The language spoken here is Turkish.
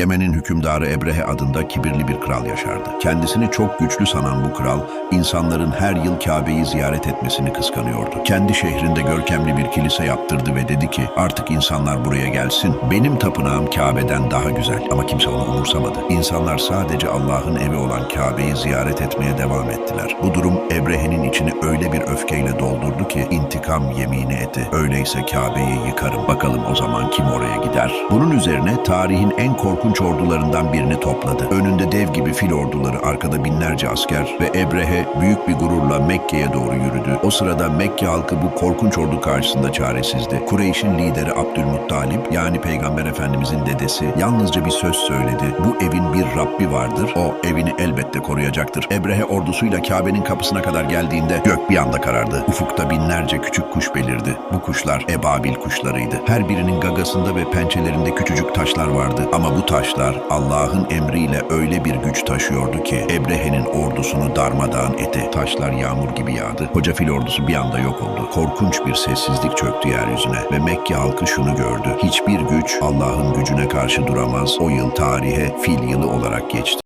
Yemen'in hükümdarı Ebrehe adında kibirli bir kral yaşardı. Kendisini çok güçlü sanan bu kral, insanların her yıl Kabe'yi ziyaret etmesini kıskanıyordu. Kendi şehrinde görkemli bir kilise yaptırdı ve dedi ki, artık insanlar buraya gelsin. Benim tapınağım Kabe'den daha güzel. Ama kimse onu umursamadı. İnsanlar sadece Allah'ın evi olan Kabe'yi ziyaret etmeye devam ettiler. Bu durum Ebrehe'nin içini öyle bir öfkeyle doldurdu ki intikam yemini etti. Öyleyse Kabe'yi yıkarım. Bakalım o zaman kim oraya gider? Bunun üzerine tarihin en korkunç ordularından birini topladı. Önünde dev gibi fil orduları, arkada binlerce asker ve Ebrehe büyük bir gururla Mekke'ye doğru yürüdü. O sırada Mekke halkı bu korkunç ordu karşısında çaresizdi. Kureyş'in lideri Abdülmuttalip yani Peygamber Efendimizin dedesi yalnızca bir söz söyledi. Bu evin Rabbi vardır. O evini elbette koruyacaktır. Ebrehe ordusuyla Kabe'nin kapısına kadar geldiğinde gök bir anda karardı. Ufukta binlerce küçük kuş belirdi. Bu kuşlar ebabil kuşlarıydı. Her birinin gagasında ve pençelerinde küçücük taşlar vardı. Ama bu taşlar Allah'ın emriyle öyle bir güç taşıyordu ki Ebrehe'nin ordusunu darmadağın etti. Taşlar yağmur gibi yağdı. Koca fil ordusu bir anda yok oldu. Korkunç bir sessizlik çöktü yeryüzüne ve Mekke halkı şunu gördü. Hiçbir güç Allah'ın gücüne karşı duramaz. O yıl tarihe fil yılı olarak geçti.